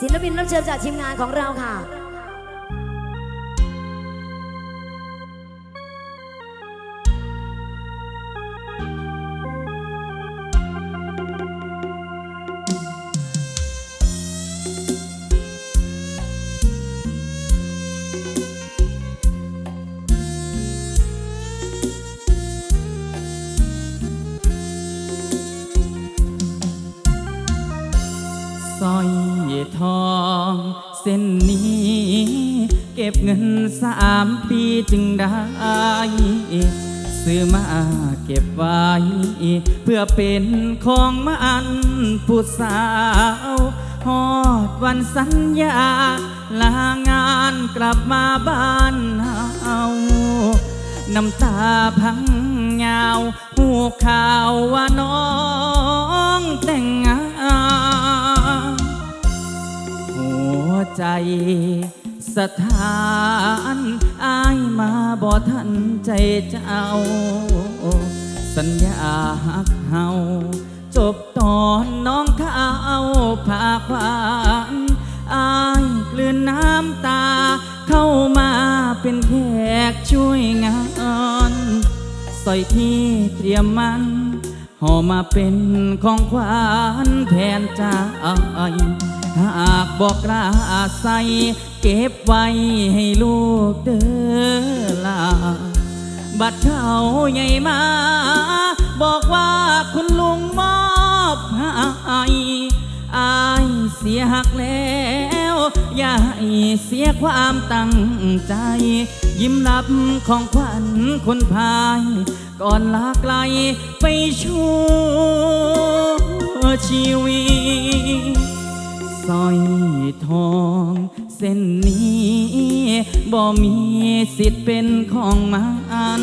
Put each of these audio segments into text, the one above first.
ศิลปินรับเชิญจากทีมงานของเราค่ะ สามปีจึงได้ ซื้อมาเก็บไว้ เพื่อเป็นของมันผู้สาวฮอดวันสัญญา ลางานกลับมาบ้านเฮาน้ำตาพังเงาหูข่าวว่าน้องแต่งงานหัวใจ สถานอายมาบ่ทันใจเจ้า สัญญาหักเฮาจบตอนน้องเข้าผาควานอายกลืนน้ำตา เข้ามาเป็นแขกช่วยงานสอยที่เตรียมมันห่อมาเป็นของขวัญแทนใจ หากบอกกล้าใส่เก็บไว้ให้ลูกเด้อลาบัดเขาใหญ่มา บอกว่าคุณลุงมอบให้อายเสียหักแล้ว อย่าให้เสียความตั้งใจ ยิ้มรับของขวัญคนพาย ก่อนลาไกลไปชั่วชีวิต สร้อยทองเส้นนี้บ่มีสิทธิ์เป็นของมัน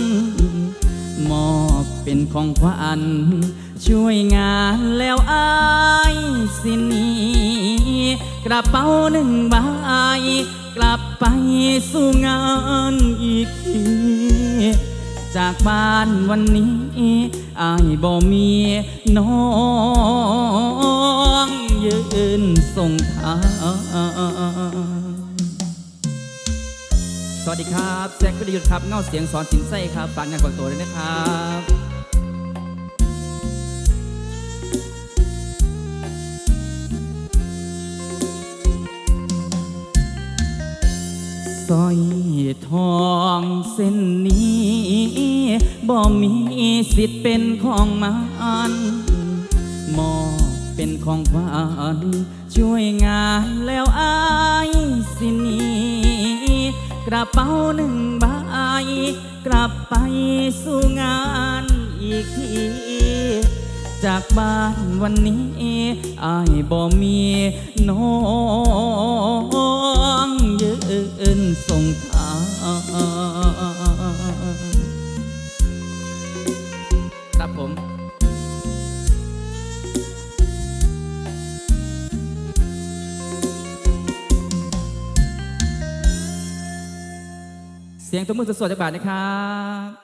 มอบเป็นของขวัญช่วยงานแล้วอายสิหนีกระเป๋าหนึ่งใบกลับไปสู่งานอีกทีจากบ้านวันนี้อายบ่มีน้อง ยืนส่งทางสวัสดีครับแซกก็ดีครับ เงาเสียงสอนสินไส้ครับ ฝากงานก่อนตัวด้วยนะครับสร้อยทองเส้นนี้ บ่มีสิทธิ์เป็นของมัน ของขวัญช่วยงานแล้วอายสินีกระเป๋าหนึ่งใบกลับไปสู่งานอีกทีจากบ้านวันนี้อายบ่มีน้องยืนส่งทาง สียงตัวมือสดๆจากบาทนะครับ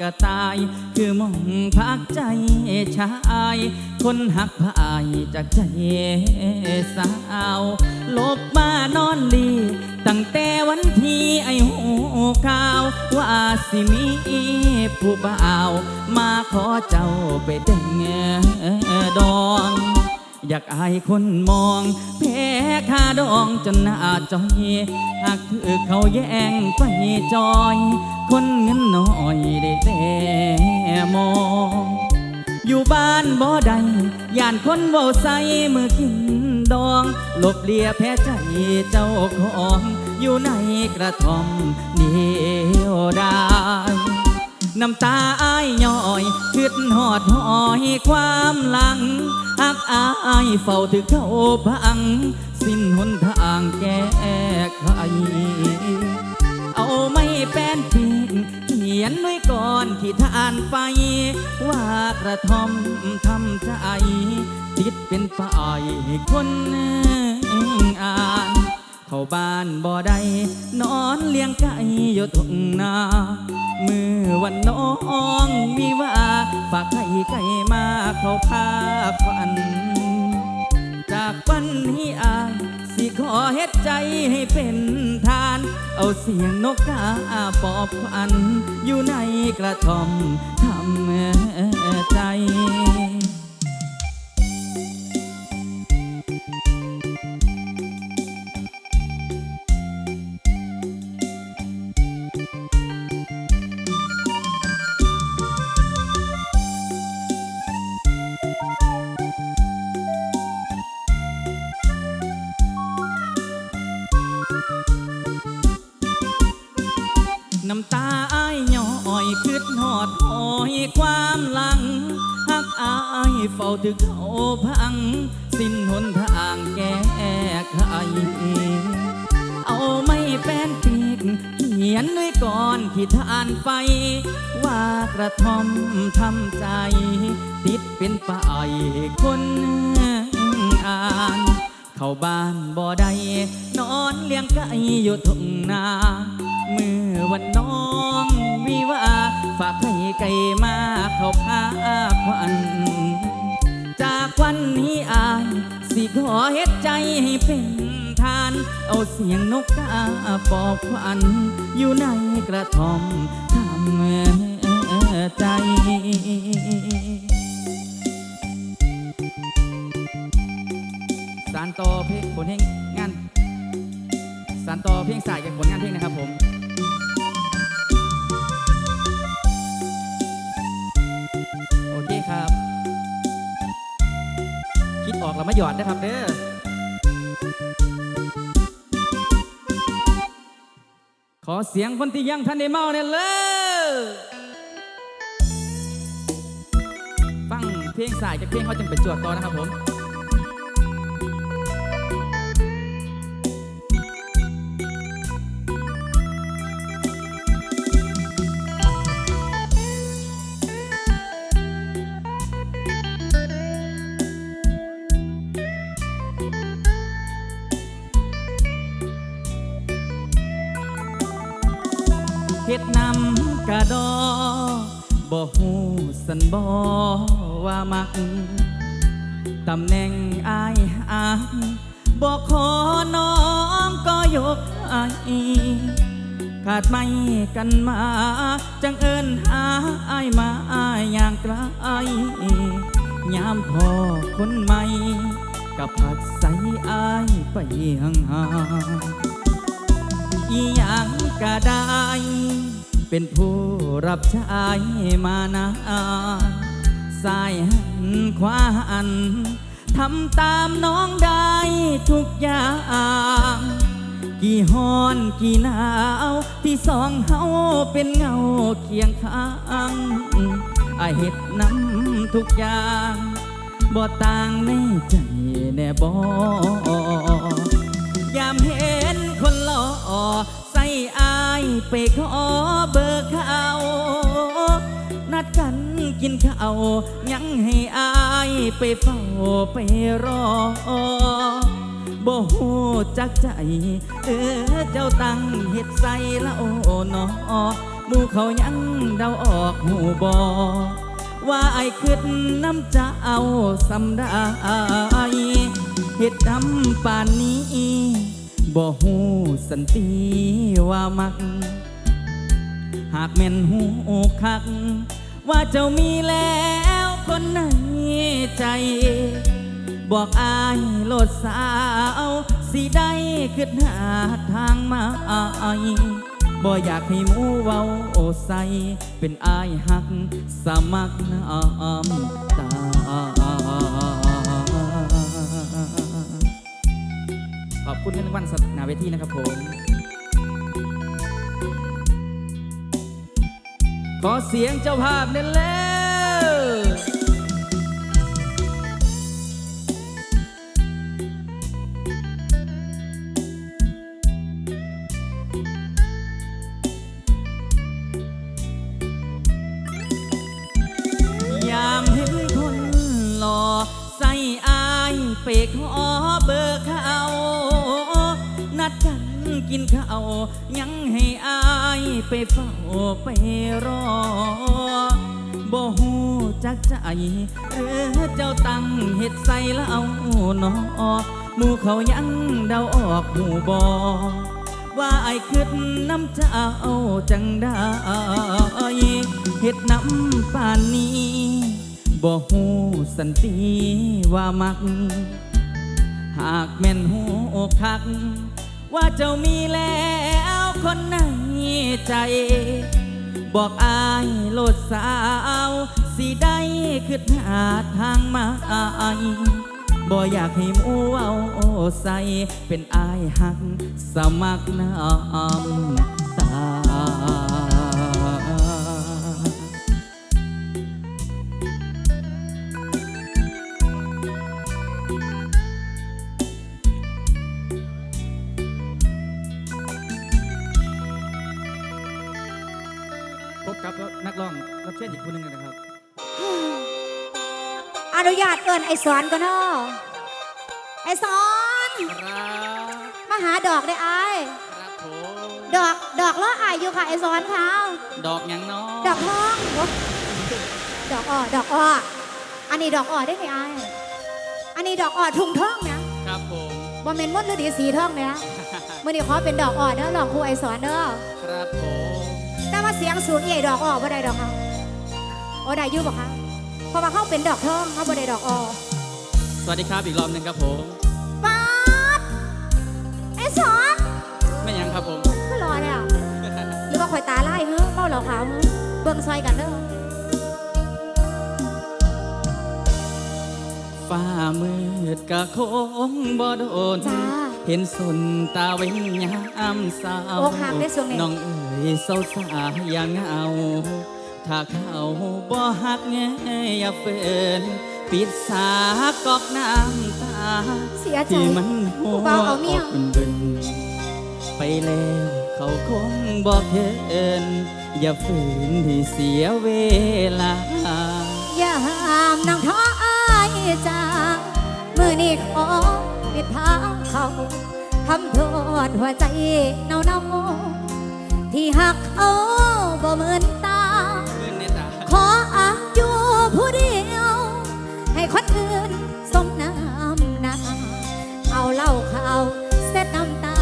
กระตาย คือมองพักใจชาย คนหักพายจากใจสาว ลบมานอนลี ตั้งแต่วันที่ไอ้หูข่าว ว่าสิมีผู้บ่าว มาขอเจ้าไปแต่งดอง อยากอายคนมองแพ้ค่าดองจนหน้าจอย หากถือเขาแย่งไปจอย คนเงินน้อยได้แต่มอง อยู่บ้านบ่ได้ย่านคนเว้าใสมือกินดองลบเลียแพ้ใจเจ้าของ อยู่ในกระท่อมเดียวดาย น้ำตาอ้ายย้อยคิดหอดหอยความหลังอักอายเฝ้าถึงเขาพัง สิ้นหนทางแก้ไขเอาไม่แป้นพิงเขียนไว้ก่อนที่ทานไฟว่ากระทอมทำใจติดเป็นป้ายคนอ่าน เข้าบ้านบ่ได้นอนเลี้ยงไก่อยู่ทุ่งนามือวันน้องมีว่าฝากไข่ไก่มาเข้าพาฝัน จากวันนี้อายสิขอเฮ็ดใจให้เป็นทาน เอาเสียงนกกาปอบควันอยู่ในกระท่อมทำใจ ถึงเขาพัง สิ้นหนทางแก้ไขเอาไม่แป้นปีกเขียนไว้ก่อนที่ทานไฟ ว่ากระทอมทำใจ ติดเป็นป้ายคนอ่าน เข้าบ้านบ่ได้นอนเลี้ยงไก่อยู่ทุ่งนาเมื่อวันน้องวิวาฝากให้ไก่มาเข้าพาควัน วันนี้อาย สิขอเฮ็ดใจให้เป็นทาน เอาเสียงนกกาปอบควันอยู่ในกระท่อมทำใจสารต่อเพลงผลเพลงงานสารต่อเพลงสายจากผลงานเพลงนะครับผม ออกแล้วมาหยอดนะครับเด้อขอเสียงคนที่ยังทันได้เมาเนี่ยเลยฟังเพลงสายจากเพลงเขาจึงไปจวดต่อนะครับผม บ่ฮู้สันบ่ว่ามัก ตำแหน่งอายอายบ่ขอน้อมก็ยกอายขาดไม่กันมา จังเอิญหาอายมาอย่างไกลยามพอคนใหม่กับผัดใสอายไปห่างอีหยังก็ได้ เป็นผู้รับใช้มานานสายหันขวาหันทำตามน้องได้ทุกอย่าง กี่ฮอนกี่หนาว ที่สองเฮาเป็นเงาเคียงข้างอาเฮ็ดน้ำทุกอย่างบ่ต่างในใจแน่บ่ยามเห็นคนหล่อ ไปขอเบอร์เขานัดกันกินข้าวยังให้อายไปเฝ้าไปรอบ่ฮู้จักใจ เออเจ้าตั้งเฮ็ดใส่ละโอหนอหมู่เขายังเดาออกหูบอว่าไอ้ขึ้นน้ำจะเอาสำได้เฮ็ดดำป่านนี้ บ่หูสันติว่ามัก หากแม่นหูคัก ว่าเจ้ามีแล้วคนในใจ บอกอายโลดสาว สิได้ขึ้นหาทางมาอายบ่อยากให้หมูเว้าโอใส เป็นอายหัก สมัครน้ำตา คุณเงินวันสนาเวทีนะครับผม ขอเสียงเจ้าภาพเน้นแล้วยามเห็นคนหล่อใส่อายเปกหอเบิกเขา กินข้าวยังให้อายไปเฝ้าไปรอบ่หูจักใจหรือเจ้าตั้งเห็ดใส่แล้วเอาหนอหมู่เขายังเดาออกหมูบอว่าไอ้ขึ้นน้ำเจ้าจังได้เฮ็ดน้ำป่านนี้บ่หูสันติว่ามัก หากแม่นหูคัก ว่าเจ้ามีแล้วคนในใจ บอกอายโลดสาว สิได้ขึ้นหาทางมาบ่อยากให้หมูเอาใส่เป็นอายหักสมัครน้ำ นุญาตเอินไอสอนก็นอไอสอนครับมาหาดอกได้ไอายครับผมดอกดอกล้ออายอยู่ค่ะไอสอนเขาดอกหยังน้อดอกทองโอ๊ะดอกอ้อดอกอ้ออันนี้ดอกอ้อได้ไหมไอายอันนี้ดอกอ้อทุ่งทองนะครับผมบ่เมนมดฤดีสีทองนี่ยเมื่อนี้ขอเป็นดอกอ้อเด้อลองครูไอสอนเด้อครับผมแต่ว่าเสียงสูงใหญ่ดอกอ้อบ่ได้ดอกเขาโอ้ได้อยู่บ่คะ เพราะว่าเขาเป็นดอกทองเขาบ่ได้ดอกอ้อสวัสดีครับอีกรอบหนึ่งครับผมป๊าดไอสอนไม่หยังครับผมก็รอเนี่ยหรือว่าข่อยตาไล่เฮ้อเบ้าเหล่าขาวเฮ้อเบิ่งซอยกันเด้อฟ้ามืดกะคงบ่โดนจ้า เห็นสุนตาเว้นยามสาวอกหักได้ส่วงนี้น้องเอ๋ยเศร้าสาอย่างเหงา ถ้าเขาบ่หักแงอย่าเฟินปิดสากอกน้ำตาเสียใจที่มันหัผู้วเบาเอาเมียอกบึนๆไปแล้วเขาคงบอกเคินอย่าฝืนที่เสียเวลา อย่าห้ามนางท้ออายจ้ามือนี้ขอปิดทางเขาทำโทษหัวใจเนาเนาๆที่หักเขาบ่เหมือน ขออาอยู่ผู้เดียว ให้คนอื่นสมน้ำหนาเอาเหล้าขาวเส็ดน้ำตา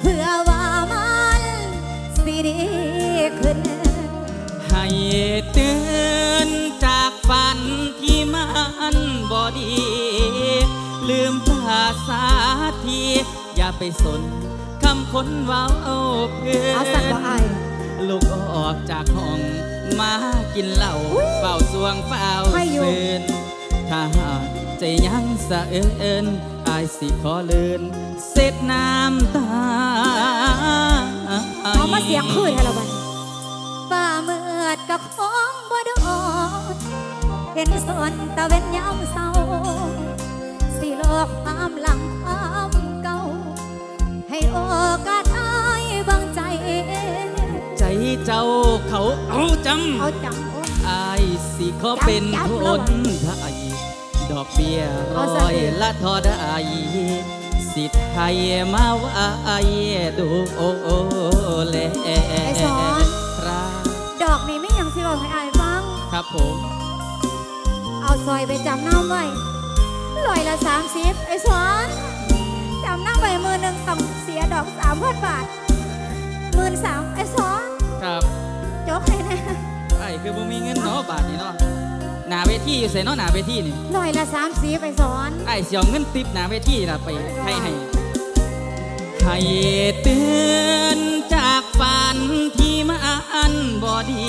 เพื่อว่ามันสิดีขึ้น ให้เตือนจากฝันที่มันบ่ดี ลืมภาษาทีอย่าไปสนคำคนเว้าเพื่อเอาสั่นบ่อาย ลูกออกจากห้อง มากินเหล้าเฝ้าสวงเฝ้าให้อยู่เสืนถ้าหากใจยังสะเอินอายสิขอเลินเสร็จน้ำตาเอามาเสียงคืนให้เราบันฝ่าเมือดกับของบ่ดอนเห็นสนตะเวนยามเศร้าสิโลกความหลังความเก่า ให้โอกาสอายบางใจ ใจเจ้าเขาเอาจำ เอาจังโอ้อายสิขอเป็นจับคแล้วนอะไทยดอกเบี้ยร้เอาอซะยสิละทอได้สิทธิ์ไทยมาว่าไอ้ดูโอแลไอ้สอนครับดอกนี้ไม่ยังสิบอกให้อายฟัง ครับผม เอาซอยไปจำน้ำไว้ลอยละสามสิบไอ้สอนจำน้ำไว้มือหนึ่งต้องเสียดอกสามพันบาทหมื่นสามไอ้สอนครับ จกให้นะไอ้คือบ่มีเงินเนาะบาทนี่เนาะหน้าเวทีอยู่ใส่เนาะหน้าเวทีนี่ลอยละสามสิบไอ้สอนไอ้เสียเงินติปหน้าเวทีน่ะไปให้ให้ให้เตือนจากฝันที่มันบ่ดี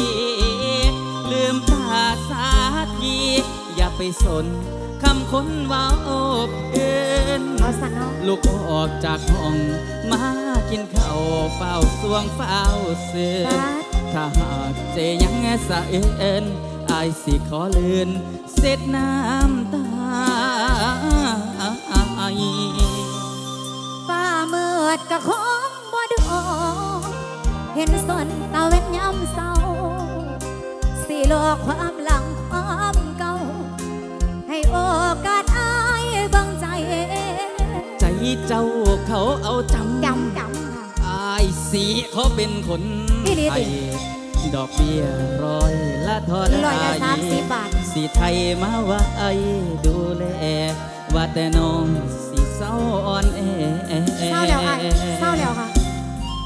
ลืมภาษาทีอย่าไปสนคำคนเว้าเพื่อนเอาสั่นเนาะลูกออกจากห้อง มากินข้าวเฝ้าสวงเฝ้าเสือบาด ถ้าหากเจยังสะเอินอายสิขอเลื่นเสร็จน้ำตาฟ้ามืดก็คงบ่ดอกเห็นสนตาเว้นยามเศร้าสิโลกความหลังความเก่า ให้โอกาสอายเบังใจ ใจเจ้าเขาเอาจำจำจำค่ะอาย สีเขาเป็นคนอีหลีไทติยดอกเบี้ยร้อยละเทอดร้อยละสามสิบบาท สีไทยมาว่าไอ้ดูแลว่าแต่น้องสีเศร้าอ่อนแอเศร้าแล้วไอ้ายเศร้าแล้วค่ะ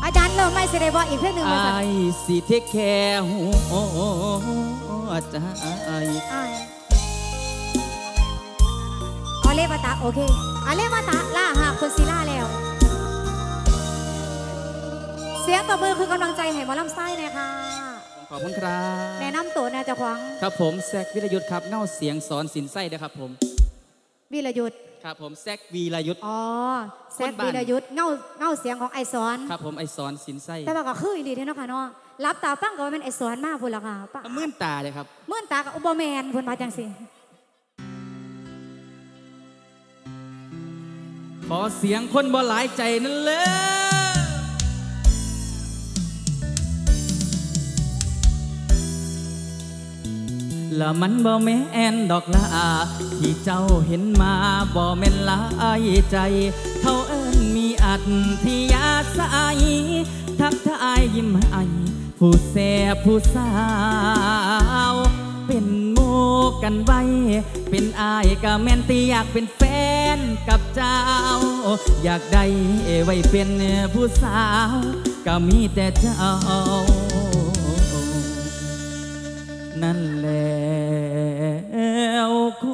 อาจารย์เริ่มไม่เสได็จบอกอีกเพลงหนึ่งมาสั่นไอ้สีเทคแคร์หัวใจ อ้ายออเลมาตาโอเคอาเลมาตาล่าหากคนศิลาแล้วเสียงตบมือคือกำลังใจให้หมอลำไส้เลยค่ะ ขอบคุณครับแนะนำตัวนะเจ้าขวางครับผมแซกวิรยุทธ์ครับเง่าเสียงสอนสินไส้นะครับผมวีรยุทธครับผมแซกวีรยุทธ์ อ๋อแซคนกบ้านวีรยุทธเงาเงาเสียงของไอสอน ครับผมไอสอนสินไส้แต่ว่าก็คืออีดีเท่เนาะค่ะเนาะรับตาฟังก็ว่าเป็นไอสอนมากพุ่นละค่ะปะมื่นตาเลยครับเมื่อนตากับอุบแมนพุ่นมาจังสิขอเสียงคนบ่หลายใจนั่นเลย ละมันบ่แม่นดอกละที่เจ้าเห็นมาบ่แม่นลายใจ เท่าเอิ้นมีอัตที่ยาสายทักทายยิ้มให้ผู้แสบผู้สาว เป็นโมกันไว้ เป็นอายก็แม่นตีอยากเป็นแฟนกับเจ้า อยากได้ไว้เป็นผู้สาว ก็มีแต่เจ้า ล้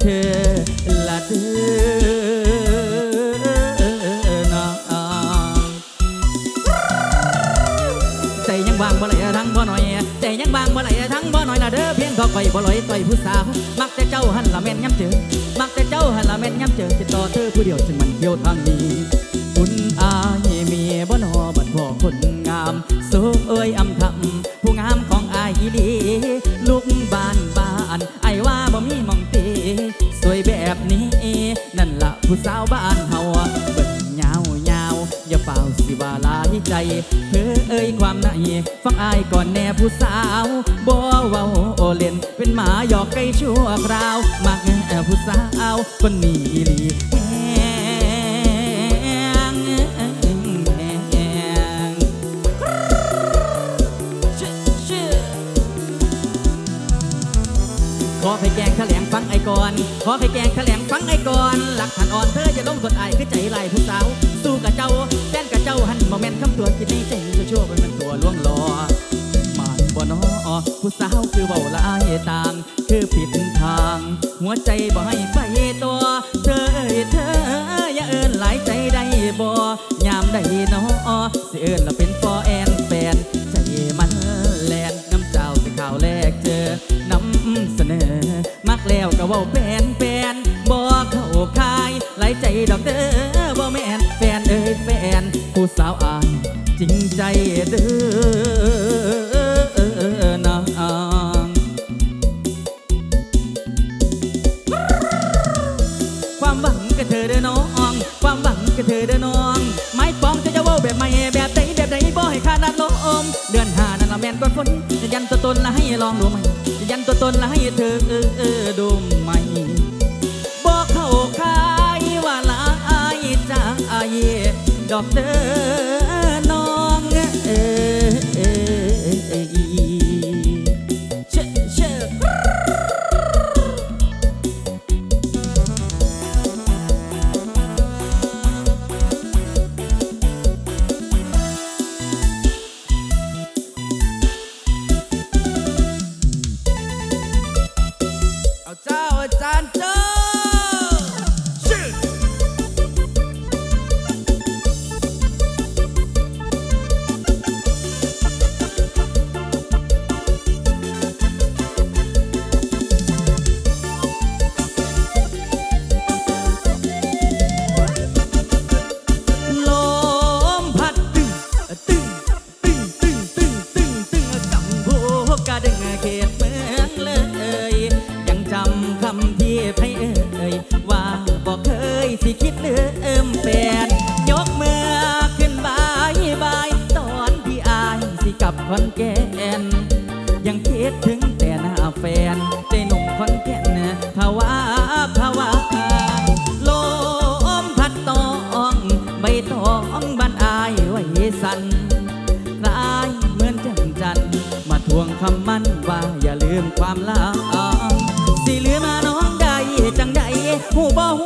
เธอละเธอนะใจยังบางบ่ไหลทั้งบ่หน่อยใจยังบางบ่ไหลทั้งบ่หน่อยนะเด้อเพียงทอคอยบ่ลอยต่อยผู้สาว มักแต่เจ้าหันละแม่นย้ำเจอมักแต่เจ้าหันละแม่นย้ำเจอติดต่อเธอผู้เดียวจึงมันเที่ยวทางนี้ เว้าโอเล่นเป็นหมาหยอกไก่ชั่วคราวมักแอบผู้สาวคนนี้อีหลีแฮงแฮงชื่อชื่อขอให้แกงแถลงฟังไอ้ก่อน ขอให้แกงแถลงฟังไอ้ก่อนหลักฐานอ่อนเธออย่าลงกดไอ้คือใจลายผู้สาว สู้กับเจ้าแฟนกับเจ้าหันบ่แม่นคำตัวคิดในใจจะชั่วเป็นมันตัวล่วงหลอ นอผู้สาวคือเว้าละอายต่าง คือผิดทาง หัวใจบ่ให้ไปตัว เธอเอ้ยเธอ อย่าเอินหลายใจได้บ่ยามใดนอสิเอิ้นละเป็นฟอแอนแฟนใจมันแลนน้ำเจ้าแต่ข่าวแรกเจอนำเสนอ มักแล้วก็เว้าแปนแปนบ่เข้าคายไหลายใจดอกเด้อบ่แม่นแฟนเอ้ยแฟนผู้สาวอายจริงใจเด้อ ลองดูไหมจะยันตัวตนให้เธอเออเออดูไหมบอกเขาคายว่าลายจะอายดอกเด้อ ลืมความลาสิเหลือมาน้องได้จังใดหูบ่หู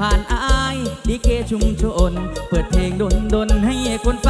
ผ่านอายดิเกชุมชน เปิดเพลงดนดนให้คนฟัง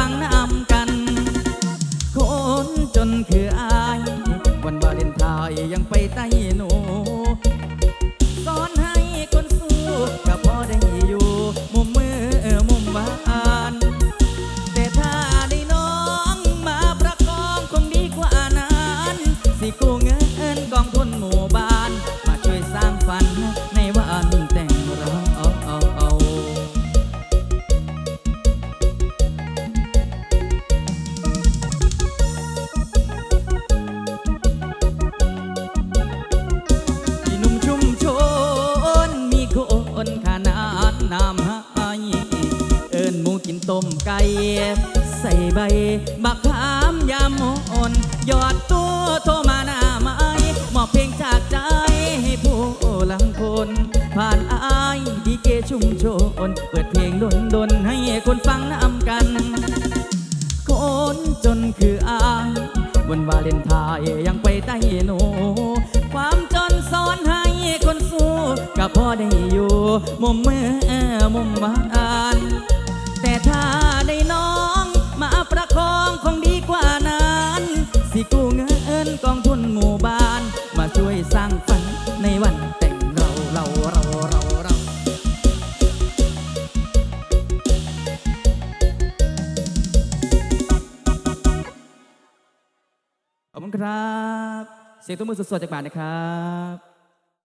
บักขามยามอ่นยอดตัวโทรมาหน้าไม้มอบเพลงจากใจให้ผู้ลังคน ผ่านอายดีเจชุมชน เปิดเพลงดนดนให้คนฟังน้ำกัน คนจนคืออายบนวาเลนไทน์ยังไปใต้หนู ความจนสอนให้คนสู้ก็พอได้อยู่มุมเมื่อมุมมา สียงตัวมือสดๆจากบ้านนะครับ